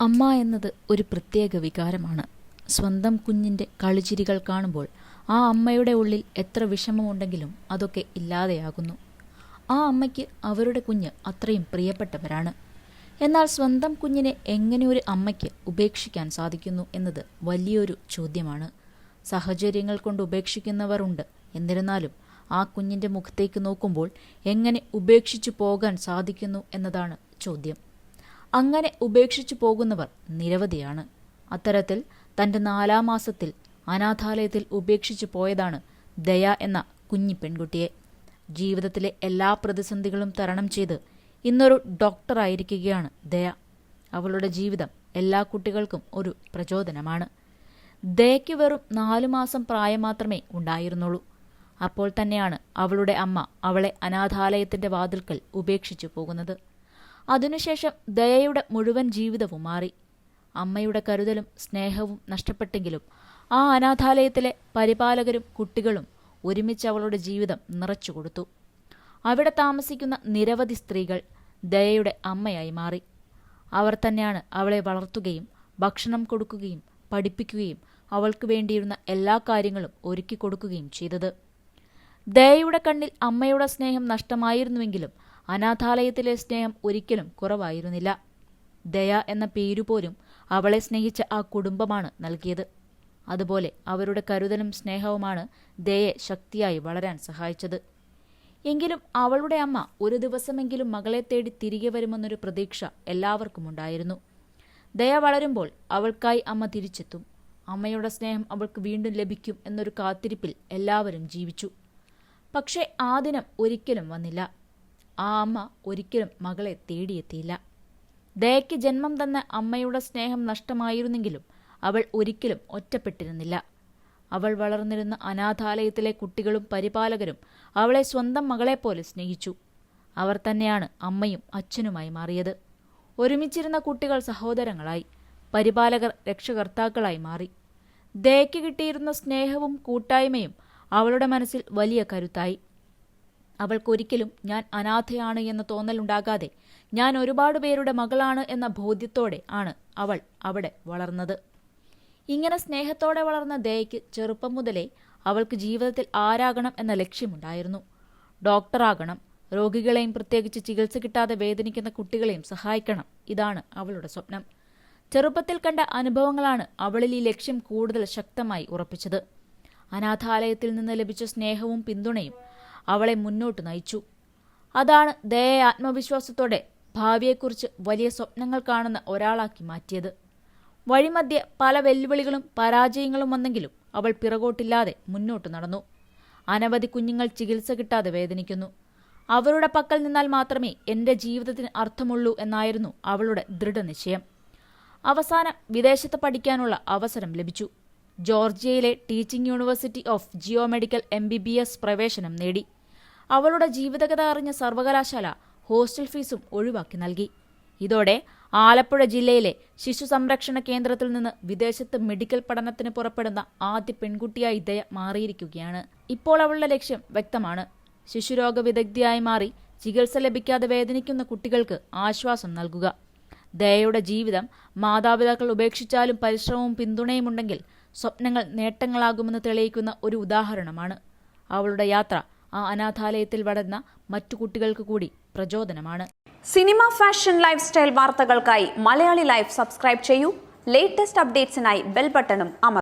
അമ്മ എന്നത് ഒരു പ്രത്യേക വികാരമാണ്. സ്വന്തം കുഞ്ഞിന്റെ കളിചിരികൾ കാണുമ്പോൾ ആ അമ്മയുടെ ഉള്ളിൽ എത്ര വിഷമമുണ്ടെങ്കിലും അതൊക്കെ ഇല്ലാതെയാകുന്നു. ആ അമ്മയ്ക്ക് അവരുടെ കുഞ്ഞ് അത്രയും പ്രിയപ്പെട്ടവരാണ്. എന്നാൽ സ്വന്തം കുഞ്ഞിനെ എങ്ങനെ ഒരു അമ്മയ്ക്ക് ഉപേക്ഷിക്കാൻ സാധിക്കുന്നു എന്നത് വലിയൊരു ചോദ്യമാണ്. സാഹചര്യങ്ങൾ കൊണ്ട് ഉപേക്ഷിക്കുന്നവരുണ്ട് എന്നിരുന്നാലും ആ കുഞ്ഞിന്റെ മുഖത്തേക്ക് നോക്കുമ്പോൾ എങ്ങനെ ഉപേക്ഷിച്ചു പോകാൻ സാധിക്കുന്നു എന്നതാണ് ചോദ്യം. അങ്ങനെ ഉപേക്ഷിച്ചു പോകുന്നവർ നിരവധിയാണ്. അത്തരത്തിൽ തന്റെ നാലാം മാസത്തിൽ അനാഥാലയത്തിൽ ഉപേക്ഷിച്ചു പോയതാണ് ദയ എന്ന കുഞ്ഞി പെൺകുട്ടിയെ. ജീവിതത്തിലെ എല്ലാ പ്രതിസന്ധികളും തരണം ചെയ്ത് ഇന്നൊരു ഡോക്ടറായിരിക്കുകയാണ് ദയ. അവളുടെ ജീവിതം എല്ലാ കുട്ടികൾക്കും ഒരു പ്രചോദനമാണ്. ദയയ്ക്ക് വെറും നാലു മാസം പ്രായം മാത്രമേ ഉണ്ടായിരുന്നുള്ളൂ. അപ്പോൾ തന്നെയാണ് അവളുടെ അമ്മ അവളെ അനാഥാലയത്തിന്റെ വാതിൽക്കൽ ഉപേക്ഷിച്ചു പോകുന്നത്. അതിനുശേഷം ദയയുടെ മുഴുവൻ ജീവിതവും മാറി. അമ്മയുടെ കരുതലും സ്നേഹവും നഷ്ടപ്പെട്ടെങ്കിലും ആ അനാഥാലയത്തിലെ പരിപാലകരും കുട്ടികളും ഒരുമിച്ച് അവളുടെ ജീവിതം നിറച്ചുകൊടുത്തു അവിടെ താമസിക്കുന്ന നിരവധി സ്ത്രീകൾ ദയയുടെ അമ്മയായി മാറി. അവർ തന്നെയാണ് അവളെ വളർത്തുകയും ഭക്ഷണം കൊടുക്കുകയും പഠിപ്പിക്കുകയും അവൾക്ക് വേണ്ടിയിരുന്ന എല്ലാ കാര്യങ്ങളും ഒരുക്കി കൊടുക്കുകയും ചെയ്തത്. ദയയുടെ കണ്ണിൽ അമ്മയുടെ സ്നേഹം നഷ്ടമായിരുന്നുവെങ്കിലും അനാഥാലയത്തിലെ സ്നേഹം ഒരിക്കലും കുറവായിരുന്നില്ല. ദയ എന്ന പേരുപോലും അവളെ സ്നേഹിച്ച ആ കുടുംബമാണ് നൽകിയത്. അതുപോലെ അവരുടെ കരുതലും സ്നേഹവുമാണ് ദയെ ശക്തിയായി വളരാൻ സഹായിച്ചത്. എങ്കിലും അവളുടെ അമ്മ ഒരു ദിവസമെങ്കിലും മകളെ തേടി തിരികെ വരുമെന്നൊരു പ്രതീക്ഷ എല്ലാവർക്കും ഉണ്ടായിരുന്നു. ദയ വളരുമ്പോൾ അവൾക്കായി അമ്മ തിരിച്ചെത്തും. അമ്മയുടെ സ്നേഹം അവൾക്ക് വീണ്ടും ലഭിക്കും എന്നൊരു കാത്തിരിപ്പിൽ എല്ലാവരും ജീവിച്ചു. പക്ഷേ ആ ദിനം ഒരിക്കലും വന്നില്ല. ആ അമ്മ ഒരിക്കലും മകളെ തേടിയെത്തിയില്ല. ദയയ്ക്ക് ജന്മം തന്ന അമ്മയുടെ സ്നേഹം നഷ്ടമായിരുന്നെങ്കിലും അവൾ ഒരിക്കലും ഒറ്റപ്പെട്ടിരുന്നില്ല. അവൾ വളർന്നിരുന്ന അനാഥാലയത്തിലെ കുട്ടികളും പരിപാലകരും അവളെ സ്വന്തം മകളെപ്പോലെ സ്നേഹിച്ചു. അവർ തന്നെയാണ് അമ്മയും അച്ഛനുമായി മാറിയത്. ഒരുമിച്ചിരുന്ന കുട്ടികൾ സഹോദരങ്ങളായി. പരിപാലകർ രക്ഷകർത്താക്കളായി മാറി. ദയയ്ക്ക് കിട്ടിയിരുന്ന സ്നേഹവും കൂട്ടായ്മയും അവളുടെ മനസ്സിൽ വലിയ കരുത്തായി. അവൾക്കൊരിക്കലും ഞാൻ അനാഥയാണ് എന്ന തോന്നലുണ്ടാകാതെ ഞാൻ ഒരുപാട് പേരുടെ മകളാണ് എന്ന ബോധ്യത്തോടെ ആണ് അവൾ അവിടെ വളർന്നത്. ഇങ്ങനെ സ്നേഹത്തോടെ വളർന്ന ദയയ്ക്ക് ചെറുപ്പം മുതലേ അവൾക്ക് ജീവിതത്തിൽ ആരാകണം എന്ന ലക്ഷ്യമുണ്ടായിരുന്നു. ഡോക്ടറാകണം രോഗികളെയും പ്രത്യേകിച്ച് ചികിത്സ കിട്ടാതെ വേദനിക്കുന്ന കുട്ടികളെയും സഹായിക്കണം ഇതാണ് അവളുടെ സ്വപ്നം. ചെറുപ്പത്തിൽ കണ്ട അനുഭവങ്ങളാണ് അവളിൽ ഈ ലക്ഷ്യം കൂടുതൽ ശക്തമായി ഉറപ്പിച്ചത്. അനാഥാലയത്തിൽ നിന്ന് ലഭിച്ച സ്നേഹവും പിന്തുണയും അവളെ മുന്നോട്ട് നയിച്ചു. അതാണ് ദയ ആത്മവിശ്വാസത്തോടെ ഭാവിയെക്കുറിച്ച് വലിയ സ്വപ്നങ്ങൾ കാണുന്ന ഒരാളാക്കി മാറ്റിയത്. വഴിമധ്യ പല വെല്ലുവിളികളും പരാജയങ്ങളും വന്നെങ്കിലും അവൾ പിറകോട്ടില്ലാതെ മുന്നോട്ട് നടന്നു. അനവധി കുഞ്ഞുങ്ങൾ ചികിത്സ കിട്ടാതെ വേദനിക്കുന്നു. അവരുടെ പക്കൽ നിന്നാൽ മാത്രമേ എന്റെ ജീവിതത്തിന് അർത്ഥമുള്ളൂ എന്നായിരുന്നു അവളുടെ ദൃഢനിശ്ചയം. അവസാനം വിദേശത്ത് പഠിക്കാനുള്ള അവസരം ലഭിച്ചു. ജോർജിയയിലെ teaching university of geomedical M B B S പ്രവേശനം നേടി. അവളുടെ ജീവിതകഥ അറിഞ്ഞ സർവകലാശാല ഹോസ്റ്റൽ ഫീസും ഒഴിവാക്കി നൽകി. ഇതോടെ ആലപ്പുഴ ജില്ലയിലെ ശിശു സംരക്ഷണ കേന്ദ്രത്തിൽ നിന്ന് വിദേശത്ത് മെഡിക്കൽ പഠനത്തിന് പുറപ്പെടുന്ന ആദ്യ പെൺകുട്ടിയായി ദയ മാറിയിരിക്കുകയാണ്. ഇപ്പോൾ അവളുടെ ലക്ഷ്യം വ്യക്തമാണ്. ശിശുരോഗ വിദഗ്ധയായി മാറി ചികിത്സ ലഭിക്കാതെ വേദനിക്കുന്ന കുട്ടികൾക്ക് ആശ്വാസം നൽകുക. ദയയുടെ ജീവിതം മാതാപിതാക്കൾ ഉപേക്ഷിച്ചാലും പരിശ്രമവും പിന്തുണയും ഉണ്ടെങ്കിൽ സ്വപ്നങ്ങൾ നേട്ടങ്ങളാകുമെന്ന് തെളിയിക്കുന്ന ഒരു ഉദാഹരണമാണ്. അവളുടെ യാത്ര ആ അനാഥാലയത്തിൽ വളർന്ന മറ്റു കുട്ടികൾക്ക് കൂടി പ്രചോദനമാണ്. സിനിമ ഫാഷൻ ലൈഫ് സ്റ്റൈൽ വാർത്തകൾക്കായി മലയാളി ലൈഫ് സബ്സ്ക്രൈബ് ചെയ്യൂ. ലേറ്റസ്റ്റ് അപ്ഡേറ്റ്സിനായി ബെൽ ബട്ടണും അമർ